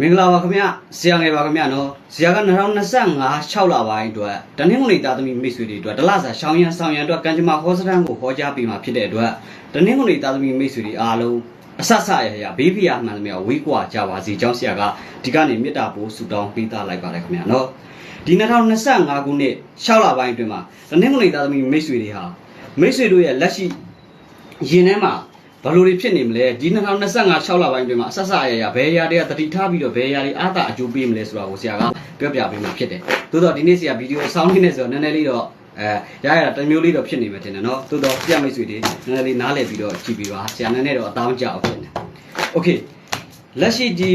မင်္ဂလာပါခင်ဗျဆရာငယ်ပါခင်ဗျနော်ဆရာက2025 6လပိုင်းအတွက်တနင်္ဂနွေသားသမီးမိတ်ဆွေတွေအတွက်တလစာရှောင်းရန်ဆောင်ရန်အတွက်ကံကြမ္မာဟောစတန်းကိုဟောကြားပေးမှာဖြစ်တဲ့အတွက်တနင်္ဂနွေသားသမီးမိတ်ဆွေတွေအားလုံးအဆဆရရဘေးဖီယာမှန်သမျှဝေးကွာကြပါစေကျောင်းဆရာကဒီကနေမေတ္တာပို့ဆုတောင်းပေးသလိုက်ပါတယ်ခင်ဗျနော်ဒီ2025ခုနှစ်6လပိုင်းအတွင်းမှာတနင်္ဂနွေသားသမီးမိတ်ဆွေတွေဟာမိတ်ဆွေတို့ရဲ့လက်ရှိရင်ထဲမှာ ဘယ်လိုတွေဖြစ်နေမလဲဒီ2025 6လပိုင်းအတွင်းမှာအဆက်ဆက်အရရဘယ်အရာတွေကတတိထားပြီးတော့ဘယ်အရာတွေအားသာအကျိုးပေးမလဲဆိုတာကိုဆရာကပြောပြပေးမှာဖြစ်တယ်။သို့တော့ဒီနေ့ဆရာဗီဒီယိုဆောင်းလေးနဲ့ဆိုတော့နည်းနည်းလေးတော့အဲရရတာတစ်မျိုးလေးတော့ဖြစ်နေမှာတင်တယ်နော်။သို့တော့ဆရာမိတ်ဆွေတွေနည်းနည်းလေးနားလည်ပြီးတော့ကြည့်ပြီးပါဆရာနည်းနည်းတော့အတောင်းကြအောင်ဖြစ်နေ။ Okay လက်ရှိဒီ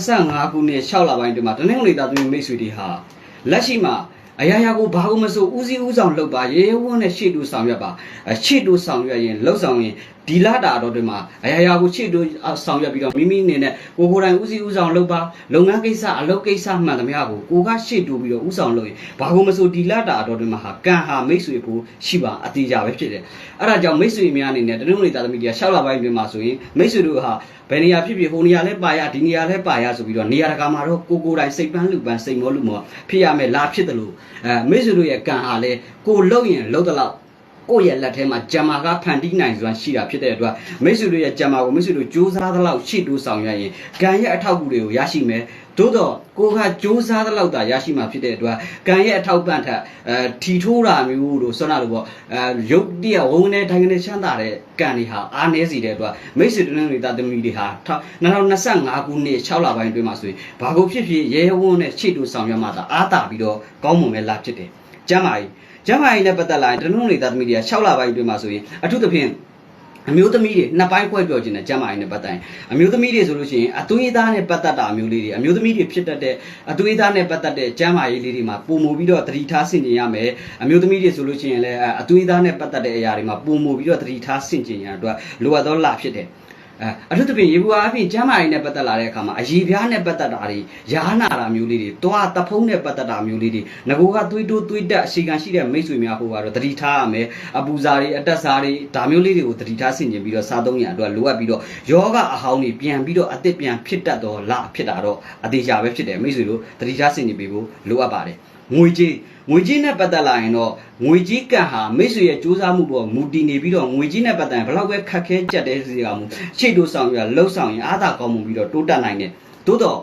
2025ခုနှစ်6လပိုင်းအတွင်းမှာတနင်္ဂနွေသားသမီးမိတ်ဆွေတွေဟာလက်ရှိမှာ အရာရာကိုဘာလို့မဆိုဦးစီးဦးဆောင်လုပ်ပါရေဝန်းနဲ့ရှေ့တူဆောင်ရွက်ပါအရှေ့တူဆောင်ရွက်ရင်လှုပ်ဆောင်ရင်ဒီလာတာတော့တွေမှာအရာရာကိုရှေ့တူဆောင်ရွက်ပြီးတော့မိမိအနေနဲ့ကိုကိုယ်တိုင်ဦးစီးဦးဆောင်လုပ်ပါလုပ်ငန်းကိစ္စအလုပ်ကိစ္စမှန်သမျှကိုကိုကရှေ့တူပြီးတော့ဦးဆောင်လုပ်ရင်ဘာလို့မဆိုဒီလာတာတော့တွေမှာဟာကံဟာမိတ်ဆွေကိုရှိပါအတိအကျပဲဖြစ်တယ်အဲ့ဒါကြောင့်မိတ်ဆွေများအနေနဲ့တနင်္ဂနွေသားသမီးတွေက6လပိုင်းအတွင်းမှာဆိုရင်မိတ်ဆွေတို့ဟာဘယ်နေရာဖြစ်ဖြစ်ဟိုနေရာလဲပါရဒီနေရာလဲပါရဆိုပြီးတော့နေရာတကာမှာတော့ကိုကိုယ်တိုင်စိတ်ပန်းလူပန်းစိတ်မောလူမောဖြစ်ရမယ်လားဖြစ်တယ်လို့အဲမိတ်ဆွေတို့ရဲ့ကံဟာလဲကိုလှုပ်ရင်လှုပ်တဲ့လောက် ကိုယ့်ရဲ့လက်ထဲမှာဂျမ်မာကဖန်တီးနိုင်စွမ်းရှိတာဖြစ်တဲ့အတွက်မိတ်ဆွေတို့ရဲ့ဂျမ်မာကိုမိတ်ဆွေတို့စူးစမ်းသလောက်ရှေ့တိုးဆောင်ရရင်ကံရဲ့အထောက်အကူတွေကိုရရှိမယ်သို့တော့ကိုကစူးစမ်းသလောက်သာရရှိမှာဖြစ်တဲ့အတွက်ကံရဲ့အထောက်ပံ့ထက်အဲထီထိုးတာမျိုးတို့ဆွမ်းနာလို့ပေါ့အဲရုပ်တရက်ဝုန်းနေတိုင်းကနေချမ်းသာတဲ့ကံတွေဟာအားနည်းစီတဲ့အတွက်မိတ်ဆွေတို့တွေတာသမီတွေဟာ2025ခုနှစ်6လပိုင်းအတွင်းမှာဆိုရင်ဘာကိုဖြစ်ဖြစ်ရဲဝန်းနဲ့ရှေ့တိုးဆောင်ရမှသာအားတာပြီးတော့ကောင်းမွန်ပဲလာဖြစ်တယ်ကျမ်းမာကြီး ကျမ်းမာရေးနဲ့ပတ်သက်လာရင်တနုံတွေသားသမီးတွေက6လပိုင်းအတွင်းမှာဆိုရင်အထူးသဖြင့်အမျိုးသမီးတွေနှစ်ပိုင်းခွဲပြောခြင်းနဲ့ကျမ်းမာရေးနဲ့ပတ်သက်ရင်အမျိုးသမီးတွေဆိုလို့ရှိရင်အသွေးသားနဲ့ပတ်သက်တာအမျိုးလေးတွေအမျိုးသမီးတွေဖြစ်တတ်တဲ့အသွေးသားနဲ့ပတ်သက်တဲ့ကျမ်းမာရေးလေးတွေမှာပုံမူပြီးတော့သတိထားဆင်ခြင်ရမယ်အမျိုးသမီးတွေဆိုလို့ရှိရင်လည်းအသွေးသားနဲ့ပတ်သက်တဲ့အရာတွေမှာပုံမူပြီးတော့သတိထားဆင်ခြင်ရတဲ့အတွက်လိုအပ်သောလဖြစ်တယ် အဲအထူးသဖြင့်ရေဘူးအားဖြင့်ကျမ်းမာရေးနဲ့ပတ်သက်လာတဲ့အခါမှာအရေးပြားနဲ့ပတ်သက်တာတွေရားနာတာမျိုးလေးတွေတွားတဖုံးနဲ့ပတ်သက်တာမျိုးလေးတွေငကိုကသွေးတိုးသွေးတက်အရှိကန်ရှိတဲ့မိတ်ဆွေများဟိုကတော့တတိထားရမယ်အပူစာတွေအတက်စာတွေဒါမျိုးလေးတွေကိုတတိထားဆင်ကျင်ပြီးတော့စားသုံးရအတွက်လိုအပ်ပြီးတော့ယောဂအဟောင်းတွေပြန်ပြီးတော့အသစ်ပြန်ဖြစ်တတ်တော့လဖြစ်တာတော့အသေးချာပဲဖြစ်တယ်မိတ်ဆွေတို့တတိထားဆင်ကျင်ပြီးဖို့လိုအပ်ပါတယ် ငွေကြေးငွေကြေးနဲ့ပတ်သက်လာရင်တော့ငွေကြေးကံဟာမိတ်ဆွေရဲ့စူးစမ်းမှုပေါ်မူတည်နေပြီးတော့ငွေကြေးနဲ့ပတ်သက်ရင်ဘလောက်ပဲခက်ခဲကြက်တဲ့စီကမှုရှေ့တိုးဆောင်ရလှုပ်ဆောင်ရင်အားသာကောင်းမှုပြီးတော့တိုးတက်နိုင်တယ်သို့တော့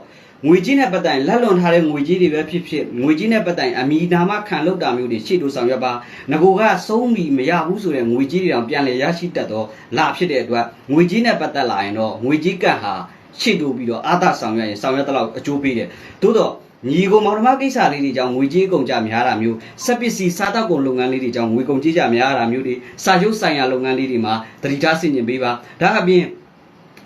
ငွေကြေးနဲ့ပတ်သက်ရင်လက်လွန်ထားတဲ့ငွေကြေးတွေပဲဖြစ်ဖြစ်ငွေကြေးနဲ့ပတ်သက်ရင်အမိနာမခံလောက်တာမျိုးတွေရှေ့တိုးဆောင်ရပါငကိုကဆုံးမီမရဘူးဆိုတဲ့ငွေကြေးတွေတောင်ပြန်လည်ရရှိတတ်တော့လာဖြစ်တဲ့အတွက်ငွေကြေးနဲ့ပတ်သက်လာရင်တော့ငွေကြေးကံဟာရှေ့တိုးပြီးတော့အားသာဆောင်ရရင်ဆောင်ရတဲ့လောက်အကျိုးပေးတယ်သို့တော့ ညီကိုမောင်နှမကိစ္စလေးတွေကြောင့်ငွေကြေးကုန်ကြများတာမျိုးစက်ပစ္စည်းစားတောက်ကုန်လုပ်ငန်းလေးတွေကြောင့်ငွေကုန်ကြေးကြများတာမျိုးတွေစာချုပ်ဆိုင်ရာလုပ်ငန်းလေးတွေမှာတတိထားဆင်ခြင်ပေးပါဒါအပြင်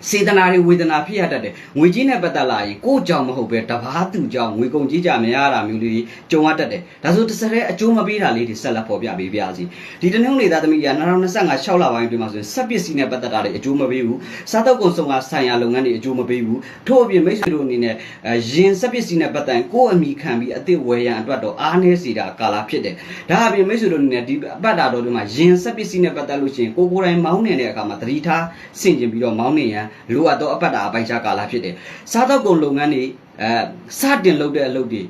စေတနာတွေဝေဒနာဖြစ်ရတတ်တယ်ငွေကြီးနဲ့ပတ်သက်လာရင်ကိုယ့်ကြောင့်မဟုတ်ပဲတဘာသူကြောင့်ငွေကုန်ကြီးကြမရတာမျိုးလေးကြုံရတတ်တယ်ဒါဆိုတစ်စက်တည်းအကျိုးမပေးတာလေးတွေဆက်လက်ပေါ်ပြပေးပါစီဒီတနင်္ဂနွေသားသမီးက2025 6လပိုင်းအတွင်းမှာဆိုရင်စက်ပစ္စည်းနဲ့ပတ်သက်တာတွေအကျိုးမပေးဘူးစားတောက်ကုန်ဆောင်ကဆိုင်ရာလုပ်ငန်းတွေအကျိုးမပေးဘူးထို့အပြင်မိတ်ဆွေတို့အနေနဲ့ရင်စက်ပစ္စည်းနဲ့ပတ်သက်ကိုယ့်အမိခံပြီးအစ်စ်ဝယ်ရန်အတွက်တော့အားနည်းစေတာကာလဖြစ်တယ်ဒါအပြင်မိတ်ဆွေတို့အနေနဲ့ဒီအပတ်တာတော်တွေမှာရင်စက်ပစ္စည်းနဲ့ပတ်သက်လို့ရှိရင်ကိုကိုယ်တိုင်မောင်းနေတဲ့အခါမှာသတိထားဆင်ကျင်ပြီးတော့မောင်းနေရန်လိုအပ်သောအပတ်တာအပိုင်ခြားကာလဖြစ်တယ်။စားတော့ကုန်လုပ်ငန်းတွေ အဲစတင်လုပ်တဲ့အလုပ်တွေ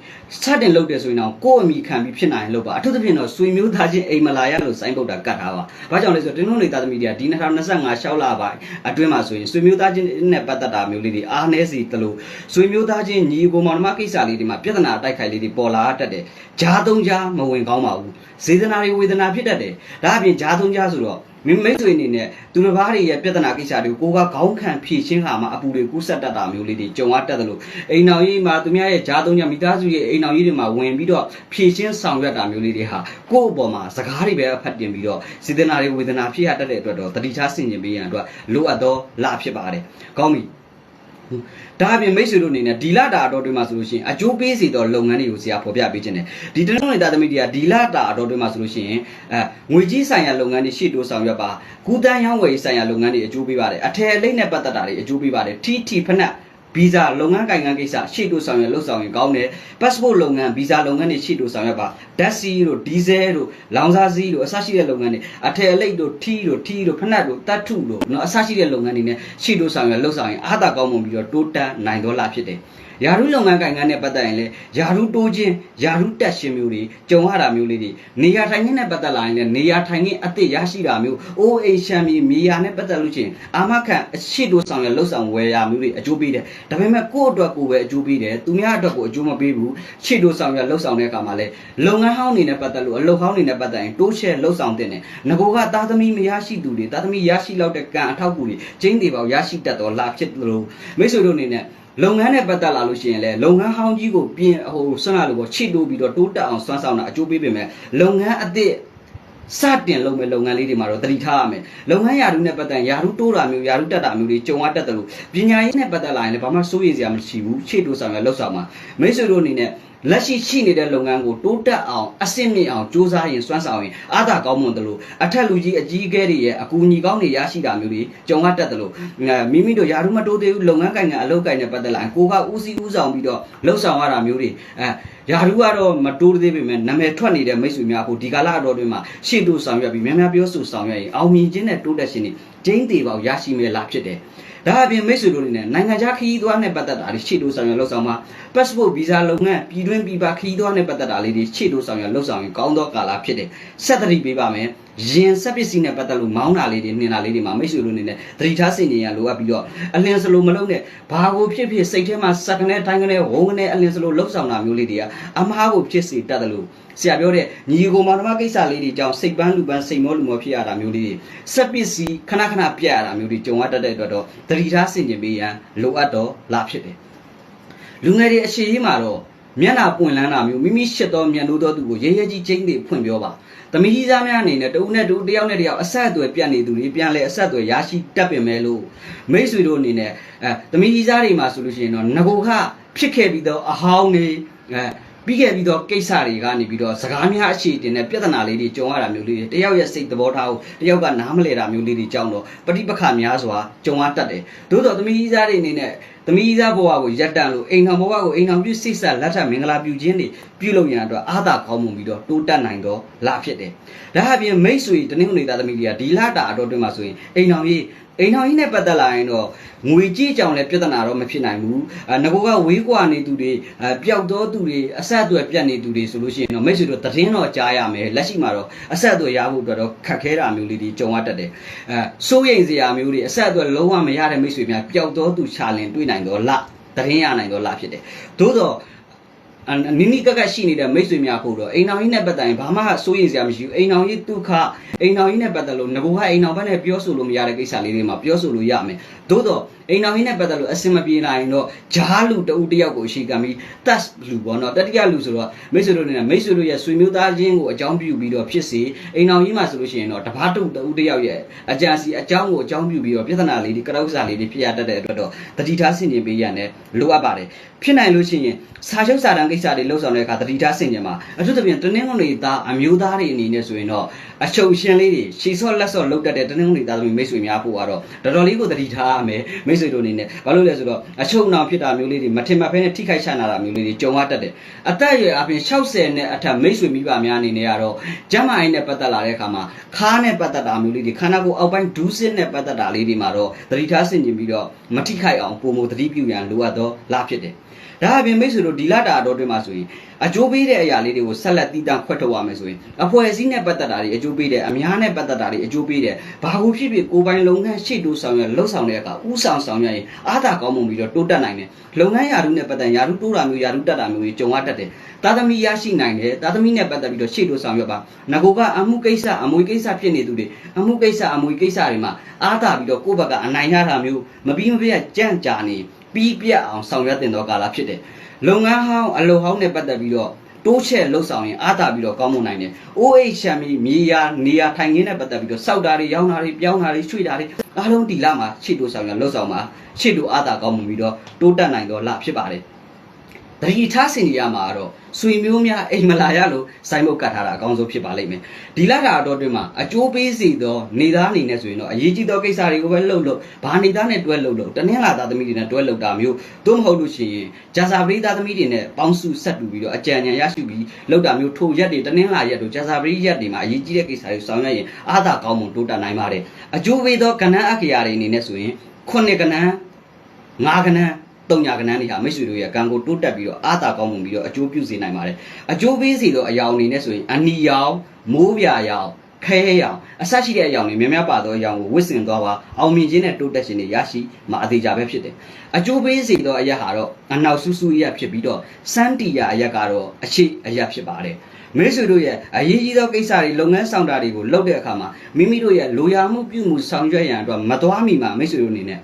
စတင်လုပ်တယ်ဆိုရင်တော့ကိုယ့်အမိခံပြီးဖြစ်နိုင်လုပ်ပါအထူးသဖြင့်တော့ဆွေမျိုးသားချင်းအိမ်မလာရလို့စိုင်းပုတ်တာကတ်ထားပါ။ဘာကြောင့်လဲဆိုတော့တင်းလုံးနေသားသမီးတွေကဒီ2025ရှောက်လာပါအတွင်းမှာဆိုရင်ဆွေမျိုးသားချင်းနဲ့ပတ်သက်တာမျိုးလေးတွေအားနည်းစီတလို့ဆွေမျိုးသားချင်းညီကိုမောင်နှမကိစ္စလေးတွေမှာပြဿနာတိုက်ခိုက်လေးတွေပေါ်လာတတ်တယ်။ဂျားသုံးဂျားမဝင်ကောင်းပါဘူး။ဇေဒနာတွေဝေဒနာဖြစ်တတ်တယ်။ဒါအပြင်ဂျားသုံးဂျားဆိုတော့မင်းမိတ်ဆွေအနေနဲ့သူတစ်ပါးတွေရဲ့ပြဿနာကိစ္စတွေကိုကိုကခေါင်းခံဖြည့်ရှင်းခါမှာအပူတွေကူးဆက်တတ်တာမျိုးလေးတွေကြုံရတတ်တယ်လို့အိမ်တော်ကြီးမှာသူများရဲ့ဂျားသုံးညမိသားစုရဲ့အိမ်တော်ကြီးတွေမှာဝင်ပြီးတော့ဖြည့်ရှင်းဆောင်ရွက်တာမျိုးလေးတွေဟာကိုယ့်အပေါ်မှာစကားတွေပဲအဖတ်တင်ပြီးတော့စေတနာတွေဝေဒနာဖြစ်ရတတ်တဲ့အတွက်တော့တတိချဆင်ကျင်ပေးရန်အတွက်လိုအပ်သောလဖြစ်ပါတယ်ကောင်းပြီဒါအပြင်မိတ်ဆွေတို့အနေနဲ့ဒီလတာအတော်တွေမှာဆိုလို့ရှိရင်အကျိုးပေးစေသောလုပ်ငန်းတွေကိုဆရာဖော်ပြပေးခြင်းတယ်ဒီတနင်္ဂနွေသားသမီးတွေကဒီလတာအတော်တွေမှာဆိုလို့ရှိရင်အဲငွေကြီးဆိုင်ရာလုပ်ငန်းတွေရှေ့တိုးဆောင်ရွက်ပါကူတန်းရောင်းဝယ်ဆိုင်ရာလုပ်ငန်းတွေအကျိုးပေးပါတယ်အထည်အလိမ့်နဲ့ပတ်သက်တာတွေအကျိုးပေးပါတယ်ထီထီဖနက် ဗီဇာလုပ်ငန်းကိုင်ငန်းကိစ္စရှေ့တိုးဆောင်ရွက်လှုပ်ဆောင်ရင်ကောင်းတယ် passport လုပ်ငန်းဗီဇာလုပ်ငန်းတွေရှေ့တိုးဆောင်ရွက်ပါဓာတ်စီတို့ဒီဇယ်တို့လောင်စာစီတို့အစရှိတဲ့လုပ်ငန်းတွေအထည်အလိပ်တို့ထီတို့ထီတို့ဖနက်တို့တတ်ထုတို့နော်အစရှိတဲ့လုပ်ငန်းတွေနဲ့ရှေ့တိုးဆောင်ရွက်လှုပ်ဆောင်ရင်အားသာကောင်းမွန်ပြီးတော့တိုးတက်နိုင်တော့လာဖြစ်တယ် ယာရုလုပ်ငန်းကိုင်ငန်းနဲ့ပတ်သက်ရင်လည်းယာရုတိုးခြင်းယာရုတက်ရှင်မျိုးတွေကြုံရတာမျိုးလေးတွေနေရာထိုင်ခင်းနဲ့ပတ်သက်လာရင်လည်းနေရာထိုင်ခင်းအသစ်ရရှိတာမျိုးအိုးအိမ်ရှမ်းမြေမြေယာနဲ့ပတ်သက်လို့ချင်းအာမခံအရှိတိုးဆောင်ရလှုပ်ဆောင်ဝယ်ရမျိုးတွေအကျိုးပေးတယ်ဒါပေမဲ့ကိုယ့်အတွက်ကိုယ်ပဲအကျိုးပေးတယ်သူများအတွက်ကိုအကျိုးမပေးဘူးရှေ့တိုးဆောင်ရလှုပ်ဆောင်တဲ့အခါမှာလည်းလုပ်ငန်းဟောင်းနေနဲ့ပတ်သက်လို့အလုပ်ဟောင်းနေနဲ့ပတ်သက်ရင်တိုးချဲ့လှုပ်ဆောင်တဲ့နဲ့ငကိုကသားသမီးမရရှိသူတွေသားသမီးရရှိလောက်တဲ့ကံအထောက်အကူတွေကျင်းသေးပေါက်ရရှိတတ်တော့လာဖြစ်လို့မိတ်ဆွေတို့အနေနဲ့ လုပ်ငန်းနဲ့ပတ်သက်လာလို့ရှိရင်လည်းလုပ်ငန်းဟောင်းကြီးကိုပြင်ဟိုဆွမ်းလာလို့ပေါ့ချစ်တိုးပြီးတော့တိုးတက်အောင်ဆွမ်းဆောင်တာအကျိုးပေးပေမဲ့လုပ်ငန်းအသစ်စတင်လုပ်မဲ့လုပ်ငန်းလေးတွေမှာတော့တတိထားရမယ်လုပ်ငန်းယာရုနဲ့ပတ်သက်ယာရုတိုးတာမျိုးယာရုတက်တာမျိုးတွေကြုံရတတ်တယ်လို့ပညာရေးနဲ့ပတ်သက်လာရင်လည်းဘာမှစိုးရိမ်စရာမရှိဘူးချစ်တိုးဆောင်ရလှုပ်ဆောင်မှာမိတ်ဆွေတို့အနေနဲ့ လက်ရှိရှိနေတဲ့လုပ်ငန်းကိုတိုးတက်အောင်အဆင့်မြင့်အောင်စူးစမ်းရင်စွမ်းဆောင်ရင်အားသာကောင်းမွန်တယ်လို့အထက်လူကြီးအကြီးအကဲတွေရဲ့အကူအညီကောင်းတွေရရှိတာမျိုးတွေကြုံရတတ်တယ်လို့မိမိတို့ယာရုမတိုးသေးဘူးလုပ်ငန်းကိုင်ကအလုပ်ကိုင်နဲ့ပတ်သက်လာရင်ကိုကဦးစီးဦးဆောင်ပြီးတော့လှုပ်ဆောင်ရတာမျိုးတွေအဲယာရုကတော့မတိုးသေးပေမဲ့နာမည်ထွက်နေတဲ့မိတ်ဆွေများကိုဒီကာလအတော်တွင်မှာရှေ့တိုးဆောင်ရွက်ပြီးများများပြောဆိုဆောင်ရွက်ရင်အောင်မြင်ခြင်းနဲ့တိုးတက်ခြင်းတွေကျင်းသေးပေါက်ရရှိမယ်လားဖြစ်တယ် ဒါအပြင်မိတ်ဆွေတို့တွေနဲ့နိုင်ငံခြားခရီးသွားနဲ့ပတ်သက်တာတွေရှေ့တိုးဆောင်ရွက်လှုပ်ဆောင်မှာ passport visa လုပ်ငန်းပြည်တွင်းပြည်ပခရီးသွားနဲ့ပတ်သက်တာလေးတွေရှေ့တိုးဆောင်ရွက်လှုပ်ဆောင်ရင်ကောင်းသောကာလဖြစ်တယ်ဆက်သတိပေးပါမယ်ရင်ဆက်ပစ္စည်းနဲ့ပတ်သက်လို့မောင်းတာလေးတွေနှင်တာလေးတွေမှာမိတ်ဆွေတို့အနေနဲ့သတိထားစင်ကြရလိုအပ်ပြီးတော့အလင်းစလိုမလုံးနဲ့ဘာကိုဖြစ်ဖြစ်စိတ်ထဲမှာစက်ကနေတိုင်းကနေဝုန်းကနေအလင်းစလိုလှုပ်ဆောင်တာမျိုးလေးတွေကအမားကိုဖြစ်စေတတ်တယ်လို့ဆရာပြောတဲ့ညီကိုမောင်နှမကိစ္စလေးတွေကြောင့်စိတ်ပန်းလူပန်းစိတ်မောလူမောဖြစ်ရတာမျိုးလေးတွေစက်ပစ္စည်းခဏခဏပြတ်ရတာမျိုးတွေကြုံရတတ်တဲ့အတွက်တော့သတိထားစင်ကြပေးရန်လိုအပ်တော့လာဖြစ်တယ်လူငယ်တွေအရှိကြီးမှာတော့မျက်နာပွင့်လန်းတာမျိုးမိမိရှစ်တော်မျက်နှာတော်သူကိုရဲရဲကြီးချင်းတွေဖွင့်ပြောပါသမီးကြီးသားများအနေနဲ့တဦးနဲ့တဦးတယောက်နဲ့တယောက်အဆက်အသွယ်ပြတ်နေသူတွေပြန်လဲအဆက်အသွယ်ရရှိတတ်ပင်မဲ့လို့မိတ်ဆွေတို့အနေနဲ့အဲသမီးကြီးသားတွေမှာဆိုလို့ရှိရင်တော့ငကိုခဖြစ်ခဲ့ပြီးတော့အဟောင်းတွေအဲ ပြီးခဲ့ပြီးတော့ကိစ္စတွေကနေပြီးတော့စကားများအခြေတင်တဲ့ပြဿနာလေးတွေကြုံရတာမျိုးလေးတွေတယောက်ရဲ့စိတ်သဘောထားကိုတယောက်ကနားမလဲတာမျိုးလေးတွေကြောင့်တော့ပဋိပက္ခများစွာကြုံရတတ်တယ်သို့တော့သမီးကြီးသားတွေအနေနဲ့သမီးသားဘဝကိုရက်တန့်လို့အိမ်တော်ဘဝကိုအိမ်တော်ပြုစိတ်ဆက်လက်ထပ်မင်္ဂလာပြုခြင်းတွေပြုလုပ်ရန်အတွက်အာသာကောင်းမှုပြီးတော့တိုးတက်နိုင်တော့လာဖြစ်တယ်။ဒါအပြင်မိတ်ဆွေတနင်္ဂနွေသားသမီးတွေကဒီလတာအတော်တွင်မှာဆိုရင်အိမ်တော်ကြီး အိမ်တော်ကြီးနဲ့ပတ်သက်လာရင်တော့ငွေကြေးကြောင်လည်းပြဿနာတော့မဖြစ်နိုင်ဘူး။အဲငကိုကဝေးကွာနေသူတွေအဲပျောက်သောသူတွေအဆက်အသွယ်ပြတ်နေသူတွေဆိုလို့ရှိရင်တော့မိတ်ဆွေတို့သတင်းတော့ကြားရမယ်လက်ရှိမှာတော့အဆက်အသွယ်ရဖို့အတွက်တော့ခက်ခဲတာမျိုးလေးတွေကြုံရတတ်တယ်။အဲစိုးရိမ်စရာမျိုးတွေအဆက်အသွယ်လုံးဝမရတဲ့မိတ်ဆွေများပျောက်သောသူချလင်တွေ့နိုင်တော့လားသတင်းရနိုင်တော့လားဖြစ်တယ်။သို့တော့ နိနိကကရှိနေတဲ့မိတ်ဆွေများဖို့တော့အိမ်အောင်ကြီးနဲ့ပတ်သက်ရင်ဘာမှစိုးရိမ်စရာမရှိဘူးအိမ်အောင်ကြီးဒုက္ခအိမ်အောင်ကြီးနဲ့ပတ်သက်လို့ငဘိုကအိမ်အောင်ဘက်နဲ့ပြောဆိုလို့မရတဲ့ကိစ္စလေးတွေမှာပြောဆိုလို့ရမယ်သို့တော့အိမ်အောင်ကြီးနဲ့ပတ်သက်လို့အစင်မပြေနိုင်တော့ဂျားလူတဦးတယောက်ကိုအရှိကပြီးတတ်လူပေါ့နော်တတိယလူဆိုတော့မိတ်ဆွေတို့နေနဲ့မိတ်ဆွေတို့ရဲ့ဆွေမျိုးသားချင်းကိုအကြောင်းပြုပြီးတော့ဖြစ်စေအိမ်အောင်ကြီးမှာဆိုလို့ရှိရင်တော့တပတ်တုတဦးတယောက်ရဲ့အကြံစီအကြောင်းကိုအကြောင်းပြုပြီးတော့ပြဿနာလေးတွေကရောက်စာလေးတွေဖြစ်ရတတ်တဲ့အတွက်တော့တတိထားဆင်ခြင်ပေးရတဲ့လိုအပ်ပါတယ်ဖြစ်နိုင်လို့ရှိရင်စာချုပ်စာတမ်းကိစ္စတွေလှုပ်ဆောင်တဲ့အခါတတိထားဆင်ခြင်မှာအထူးသဖြင့်တနင်္ဂနွေသားအမျိုးသားတွေအနေနဲ့ဆိုရင်တော့အချုပ်ရှင်လေးတွေရှီဆော့လက်ဆော့လုပ်တတ်တဲ့တနင်္ဂနွေသားသမီးမိတ်ဆွေများဖို့ကတော့တော်တော်လေးကိုတတိထားရမယ်မိတ်ဆွေတို့အနေနဲ့ဘာလို့လဲဆိုတော့အချုပ်နှောင်ဖြစ်တာမျိုးလေးတွေမထင်မှတ်ဖဲနဲ့ထိခိုက်ချနာတာမျိုးလေးတွေကြုံရတတ်တယ်အသက်အရွယ်အပြင်60နဲ့အထက်မိတ်ဆွေမိဘများအနေနဲ့ကတော့ကျန်းမာရေးနဲ့ပတ်သက်လာတဲ့အခါမှာခါးနဲ့ပတ်သက်တာမျိုးလေးတွေခန္ဓာကိုယ်အောက်ပိုင်းဒူးစစ်နဲ့ပတ်သက်တာလေးတွေမှာတော့တတိထားဆင်ခြင်ပြီးတော့မထိခိုက်အောင်ပုံမသတိပြုရန်လိုအပ်သောလဖြစ်တယ် ဒါအပြင်မိတ်ဆွေတို့ဒီလတာအတော်တွင်မှာဆိုရင်အကျိုးပေးတဲ့အရာလေးတွေကိုဆက်လက်တည်တံ့ခွက်ထုတ်ရမယ်ဆိုရင်အဖွဲ့အစည်းနဲ့ပတ်သက်တာတွေအကျိုးပေးတယ်အများနဲ့ပတ်သက်တာတွေအကျိုးပေးတယ်ဘာကိုဖြစ်ဖြစ်ကိုယ်ပိုင်လုပ်ငန်းရှေ့တိုးဆောင်ရလှုပ်ဆောင်တဲ့အခါဥဆောင်ဆောင်ရရင်အားသာကောင်းမှုပြီးတော့တိုးတက်နိုင်တယ်လုပ်ငန်းယာရုနဲ့ပတ်သက်ယာရုတိုးတာမျိုးယာရုတက်တာမျိုးတွေကြုံရတတ်တယ်သားသမီးရရှိနိုင်တယ်သားသမီးနဲ့ပတ်သက်ပြီးတော့ရှေ့တိုးဆောင်ရပါငကိုကအမှုကိစ္စအမွေကိစ္စဖြစ်နေသူတွေအမှုကိစ္စအမွေကိစ္စတွေမှာအားသာပြီးတော့ကိုယ့်ဘက်ကအနိုင်ရတာမျိုးမပြီးမပြတ်ကြံ့ကြာနေ ပြီးပြတ်အောင်ဆောင်ရွက်တင်တော့ကာလဖြစ်တယ်လုပ်ငန်းဟောင်းအလုပ်ဟောင်းနဲ့ပတ်သက်ပြီးတော့တိုးချဲ့လှုပ်ဆောင်ရင်အားသာပြီးတော့ကောင်းမွန်နိုင်တယ်။ OH ရှမ်းမီမြေယာနေယာထိုင်ခင်းနဲ့ပတ်သက်ပြီးတော့စောက်တာတွေရောင်းတာတွေပြောင်းတာတွေရွှေ့တာတွေအားလုံးဒီလမှာရှေ့တိုးဆောင်ရလှုပ်ဆောင်မှာရှေ့တိုးအားသာကောင်းမွန်ပြီးတော့တိုးတက်နိုင်တော့လဖြစ်ပါတယ်။ တတိထားစင်နေရမှာတော့ဆွေမျိုးများအိမ်မလာရလို့စိုင်းမုတ်ကတ်ထားတာအကောင်းဆုံးဖြစ်ပါလိမ့်မယ်ဒီလတာတော့တွင်မှာအကျိုးပေးစီသောနေသားအနေနဲ့ဆိုရင်တော့အရေးကြီးသောကိစ္စတွေကိုပဲလှုပ်လို့ဘာနေသားနဲ့တွဲလှုပ်လို့တနင်္လာသားသမီးတွေနဲ့တွဲလှုပ်တာမျိုးသို့မဟုတ်လို့ရှိရင်ဂျာစာပရိသားသမီးတွေနဲ့ပေါင်းစုဆက်တူပြီးတော့အကြံဉာဏ်ရရှိပြီးလှုပ်တာမျိုးထိုရက်တွေတနင်္လာရက်တို့ဂျာစာပရိရက်တွေမှာအရေးကြီးတဲ့ကိစ္စတွေဆောင်ရွက်ရင်အားသာကောင်းမှုတိုးတက်နိုင်ပါတယ်အကျိုးပေးသောကဏ္ဍအက္ခရာတွေအနေနဲ့ဆိုရင်ခုနှစ်ကဏ္ဍငါးကဏ္ဍ တုံညာကနန်းတွေဟာမိတ်ဆွေတို့ရဲ့ကံကိုတိုးတက်ပြီးတော့အားသာကောင်းမှုပြီးတော့အကျိုးပြုစေနိုင်ပါတယ်အကျိုးပေးစေသောအရာအနေနဲ့ဆိုရင်အနီရောင်မိုးပြာရောင်ခဲရောင်အဆက်ရှိတဲ့အရာတွေများများပါသောအရာကိုဝစ်စင်သွားပါအောင်မြင်ခြင်းနဲ့တိုးတက်ခြင်းတွေရရှိမှာအသေးကြပဲဖြစ်တယ်အကျိုးပေးစေသောအရာဟာတော့အနောက်ဆူဆူအရာဖြစ်ပြီးတော့စန်းတီယာအရာကတော့အခြေအရာဖြစ်ပါတယ်မိတ်ဆွေတို့ရဲ့အရေးကြီးသောကိစ္စတွေလုပ်ငန်းဆောင်တာတွေကိုလုပ်တဲ့အခါမှာမိမိတို့ရဲ့လိုရာမှုပြုမှုဆောင်ရွက်ရန်အတွက်မသွားမီမှာမိတ်ဆွေတို့အနေနဲ့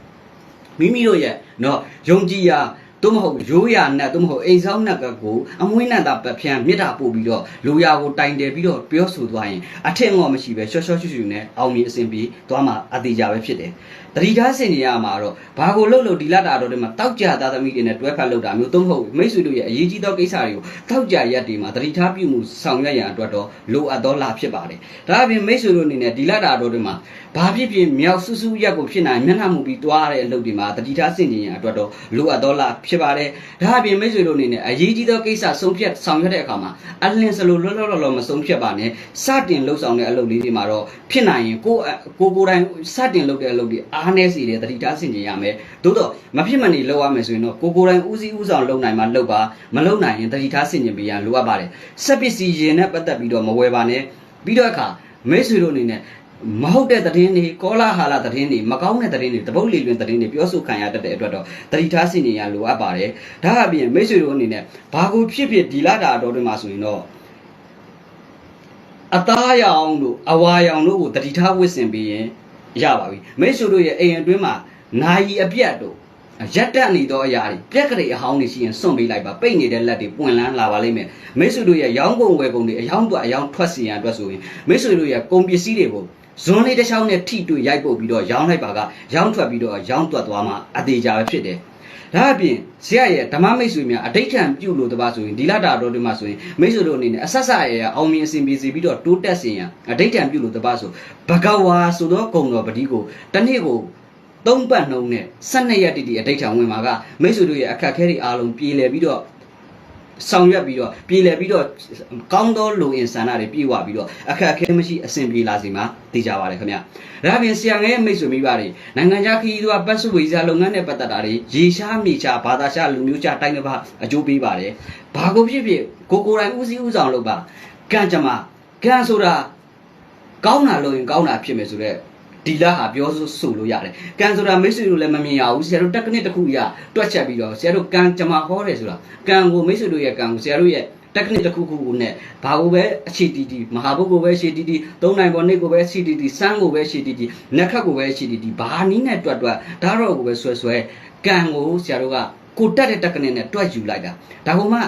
မိမိတို့ရဲ့နော်ယုံကြည်ရာသို့မဟုတ်ရိုးရာနဲ့သို့မဟုတ်အိမ်ဆောင်နဲ့ကကိုအမွှေးနဲ့တာပတ်ဖြန်းမြစ်တာပို့ပြီးတော့လူရာကိုတိုင်တယ်ပြီးတော့ပြောဆိုသွားရင်အထက်ငေါမရှိပဲရှော့ရှော့ရှူရှူနဲ့အောင်မြင်အဆင်ပြေသွားမှာအသေးကြပဲဖြစ်တယ် တတိထားစင်နေရမှာတော့ဘာကိုလှုပ်လို့ဒီလတာတော့ဒီမှာတောက်ကြသားသမီးတွေနဲ့တွဲဖက်လှုပ်တာမျိုးသို့မဟုတ်မိတ်ဆွေတို့ရဲ့အရေးကြီးသောကိစ္စတွေကိုတောက်ကြရက်တွေမှာတတိထားပြုမှုဆောင်ရွက်ရန်အတွက်တော့လိုအပ်သောလာဖြစ်ပါတယ်ဒါအပြင်မိတ်ဆွေတို့အနေနဲ့ဒီလတာတော့ဒီမှာဘာဖြစ်ဖြစ်မြောက်ဆူဆူရက်ကိုဖြစ်နိုင်မျက်နှာမူပြီးတွားတဲ့အလုပ်တွေမှာတတိထားစင်ကြင်ရန်အတွက်တော့လိုအပ်သောလာဖြစ်ပါတယ်ဒါအပြင်မိတ်ဆွေတို့အနေနဲ့အရေးကြီးသောကိစ္စဆုံးဖြတ်ဆောင်ရွက်တဲ့အခါမှာအလင်းစလိုလောလောလောလောမဆုံးဖြတ်ပါနဲ့စတင်လှုပ်ဆောင်တဲ့အလုပ်လေးတွေမှာတော့ဖြစ်နိုင်ရင်ကိုယ့်ကိုကိုယ်တိုင်စတင်လုပ်တဲ့အလုပ်တွေအားနည်းစေတယ်တတိထားစင်ကြင်ရမယ်သို့တော့မဖြစ်မနေလုပ်ရမယ်ဆိုရင်တော့ကိုယ်ကိုယ်တိုင်ဦးစီးဦးဆောင်လုပ်နိုင်မှလုပ်ပါမလုပ်နိုင်ရင်တတိထားစင်ကြင်ပေးရန်လိုအပ်ပါတယ်စက်ပစ္စည်းရင်နဲ့ပတ်သက်ပြီးတော့မဝယ်ပါနဲ့ပြီးတော့အခါမိတ်ဆွေတို့အနေနဲ့မဟုတ်တဲ့သတင်းတွေကောလာဟာလာသတင်းတွေမကောင်းတဲ့သတင်းတွေတပုတ်လီလွင်သတင်းတွေပြောဆိုခံရတတ်တဲ့အတွက်တော့တတိထားစင်ကြင်ရန်လိုအပ်ပါတယ်ဒါအပြင်မိတ်ဆွေတို့အနေနဲ့ဘာကိုဖြစ်ဖြစ်ဒီလာတာတော်တွေမှာဆိုရင်တော့အသားရောင်တို့အဝါရောင်တို့ကိုတတိထားဝစ်စင်ပြီးရင် ရပါပြီမိတ်ဆွေတို့ရဲ့အိမ်အတွင်းမှာနာယီအပြတ်တို့ရက်တက်နေသောအရာတွေပြက်ကလေးအဟောင်းတွေရှိရင်စွန့်ပေးလိုက်ပါပိတ်နေတဲ့လက်တွေပွင့်လန်းလာပါလိမ့်မယ်မိတ်ဆွေတို့ရဲ့ရောင်းကုန်ဝယ်ကုန်တွေအယောင်းတော့အယောင်းထွက်စီရန်အတွက်ဆိုရင်မိတ်ဆွေတို့ရဲ့ကုန်ပစ္စည်းတွေကိုဇွန်လေးတစ်ချောင်းနဲ့ထိတွေ့ရိုက်ပုတ်ပြီးတော့ရောင်းလိုက်ပါကရောင်းထွက်ပြီးတော့ရောင်းတွက်သွားမှအသေးကြပဲဖြစ်တယ် ဒါအပြင်ဆရာရဲ့ဓမ္မမိတ်ဆွေများအဋိဋ္ဌံပြုလို့တပါဆိုရင်ဒီလတာတော်တွေမှာဆိုရင်မိတ်ဆွေတို့အနေနဲ့အဆက်ဆက်ရရအောင်မြင်အစဉ်ပြေစီပြီးတော့တိုးတက်စေရန်အဋိဋ္ဌံပြုလို့တပါဆိုဘဂဝါဆိုတော့ဂုံတော်ပတိကိုတစ်နေ့ကိုသုံးပတ်နှုံးနဲ့12ရက်တိတိအဋိဋ္ဌံဝင်မှာကမိတ်ဆွေတို့ရဲ့အခက်အခဲတွေအားလုံးပြေလည်ပြီးတော့ ဆောင်ရွက်ပြီးတော့ပြည်လည်ပြီးတော့ကောင်းသောလူအင်ဆန္ဒတွေပြေဝပြီးတော့အခက်အခဲမရှိအဆင်ပြေလာစီမှာသိကြပါတယ်ခင်ဗျ။ဒါပြင်ဆရာငယ်မိတ်ဆွေမိဘတွေနိုင်ငံခြားခရီးသွားပတ်စုဝေးစားလုပ်ငန်းနဲ့ပတ်သက်တာတွေရေရှားမြေချဘာသာရှားလူမျိုးချတိုင်းတစ်ပါးအကျိုးပေးပါတယ်။ဘာကိုဖြစ်ဖြစ်ကိုကိုယ်တိုင်ဦးစီးဦးဆောင်လုပ်ပါကံကြမ္မာကံဆိုတာကောင်းတာလုပ်ရင်ကောင်းတာဖြစ်မယ်ဆိုတော့ ဒီလာဟာပြောဆိုဆိုလို့ရတယ်။ကံဆိုတာမိတ်ဆွေတို့လည်းမမြင်ရဘူး။ဆရာတို့တက်ကနစ်တစ်ခုရတွက်ချက်ပြီးတော့ဆရာတို့ကံကြမ္မာဟောတယ်ဆိုတာကံကိုမိတ်ဆွေတို့ရဲ့ကံကိုဆရာတို့ရဲ့တက်ကနစ်တစ်ခုခုနဲ့ဘာကိုပဲအခြေတီတီမဟာဘုတ်ကိုပဲအခြေတီတီသုံးနိုင်ပေါ်နေကိုပဲအခြေတီတီစမ်းကိုပဲအခြေတီတီနက်ခတ်ကိုပဲအခြေတီတီဘာနီးနဲ့တွက်တွက်ဒါတော့ကိုပဲဆွဲဆွဲကံကိုဆရာတို့ကကိုတက်တဲ့တက်ကနစ်နဲ့တွက်ယူလိုက်တာဒါကမှ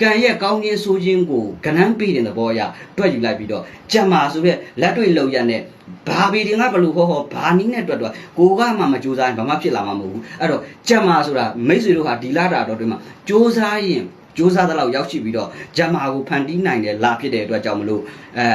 ကံရဲ့ကောင်းခြင်းဆိုးခြင်းကိုကဏ္ဍပေးတဲ့သဘောအရတွက်ယူလိုက်ပြီးတော့ကြံမာဆိုတဲ့လက်တွေ့လုံရတဲ့ဘာဘီတင်ကဘလို့ဟောဟောဘာနီးနဲ့တွက်တွက်ကိုကမှမကြိုးစားရင်ဘာမှဖြစ်လာမှာမဟုတ်ဘူးအဲ့တော့ကြံမာဆိုတာမိတ်ဆွေတို့ဟာဒီလာတာတော့ဒီမှာကြိုးစားရင်ကြိုးစားတဲ့လောက်ရောက်ရှိပြီးတော့ဂျမာကိုဖန်တီးနိုင်တဲ့လာဖြစ်တဲ့အတွက်ကြောင့်မလို့အဲ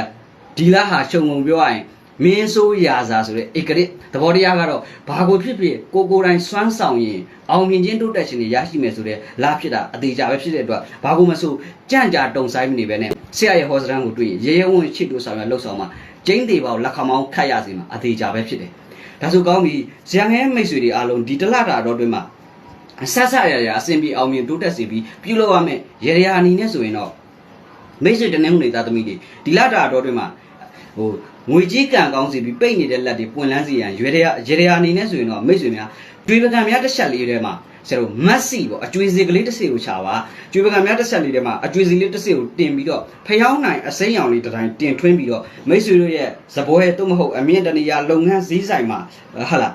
ဒီလာဟာရှုံုံပြောရရင် မင်းဆိုးရာစာဆိုတဲ့ဧကရစ်သဘောတရားကတော့ဘာကိုဖြစ်ဖြစ်ကိုကိုယ်တိုင်စွမ်းဆောင်ရင်အောင်မြင်ခြင်းတိုးတက်ခြင်းတွေရရှိမယ်ဆိုတဲ့လာဖြစ်တာအသေးချာပဲဖြစ်တဲ့အတွက်ဘာကိုမဆိုကြံ့ကြာတုံဆိုင်မနေပဲနဲ့ဆရာရဲ့ဟောစရန်ကိုတွေ့ရင်ရေရဲဝံ့ချစ်တို့ဆောင်ရလှုပ်ဆောင်မှာကျင်းသေးပါကိုလက်ခံမောင်းခတ်ရစီမှာအသေးချာပဲဖြစ်တယ်ဒါဆိုကောင်းပြီဇာငဲမိတ်ဆွေတွေအားလုံးဒီတလတာတော့တွင်မှာဆက်ဆက်ရရအစဉ်ပြေအောင်မြင်တိုးတက်စေပြီးပြုလုပ်ရမယ်ရေရအနေနဲ့ဆိုရင်တော့မိတ်ဆွေတနည်းမှုနေသားသမီးတွေဒီလတာတော့တွင်မှာဟို ငွေကြီးကံကောင်းစီပြီးပိတ်နေတဲ့လက်တွေပွင့်လန်းစီရန်ရွေရရေရအနေနဲ့ဆိုရင်တော့မိတ်ဆွေများတွေးပကံများတစ်ချက်လေးထဲမှာဆရာတို့မတ်စီပေါ့အကျွေးစီကလေးတစ်စီကိုချပါကျွေးပကံများတစ်ချက်လေးထဲမှာအကျွေးစီလေးတစ်စီကိုတင်ပြီးတော့ဖျောင်းနိုင်အစိမ်းရောင်လေးတစ်တိုင်းတင်ထွင်းပြီးတော့မိတ်ဆွေတို့ရဲ့ဇပွဲတုံးမဟုတ်အမြင့်တနေရာလုပ်ငန်းစည်းဆိုင်မှာဟာလား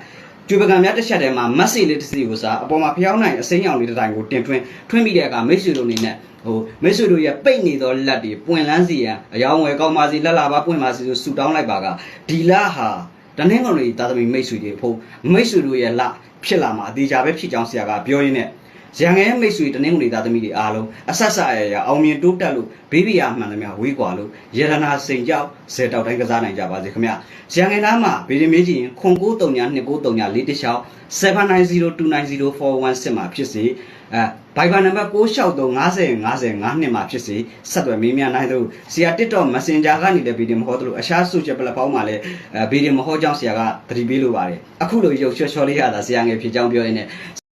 ကျွေးပကံများတစ်ချက်ထဲမှာမတ်စီလေးတစ်စီကိုစားအပေါ်မှာဖျောင်းနိုင်အစိမ်းရောင်လေးတစ်တိုင်းကိုတင်ထွင်းထွင်းပြီးတဲ့အခါမိတ်ဆွေတို့အနေနဲ့ဟိုမိတ်ဆွေတို့ရဲ့ပိတ်နေသောလက်တွေပွင့်လန်းစီရန်အယောင်ဝယ်ကောင်းပါစီလက်လာပါပွင့်ပါစီဆိုဆူတောင်းလိုက်ပါကဒီလဟာတနင်္ဂနွေသားသမီးမိတ်ဆွေတွေဖို့မိတ်ဆွေတို့ရဲ့လဖြစ်လာမှာအသေးချာပဲဖြစ်ကြောင်းဆရာကပြောရင်းနဲ့ ရန်ငယ်မိတ်ဆွေတနင်္ဂနွေသားသမီးတွေအားလုံးအဆက်ဆက်ရရအောင်မြင်တိုးတက်လို့ဘေးဘီယာမှန်သမျှဝေးကွာလို့ရတနာစိန်ကြောက်ဇေတောက်တိုင်းကစားနိုင်ကြပါစေခင်ဗျရန်ငယ်သားမှာဗီဒီမေးကြည့်ရင်ခွန်939 2939လေးတစ်ချောင်း79029041မှာဖြစ်စေအဲဘိုင်ဘာနံပါတ်6635050နှစ်မှာဖြစ်စေဆက်သွယ်မေးမြန်းနိုင်သလိုဆရာ TikTok Messenger ကနေလည်းဗီဒီယိုမဟောသလိုအခြား social platform မှာလည်းဗီဒီယိုမဟောကြောင်းဆရာကသတိပေးလိုပါတယ်အခုလိုရုပ်ချောချောလေးရတာဆရာငယ်ဖြစ်ကြောင်းပြောရင်းနဲ့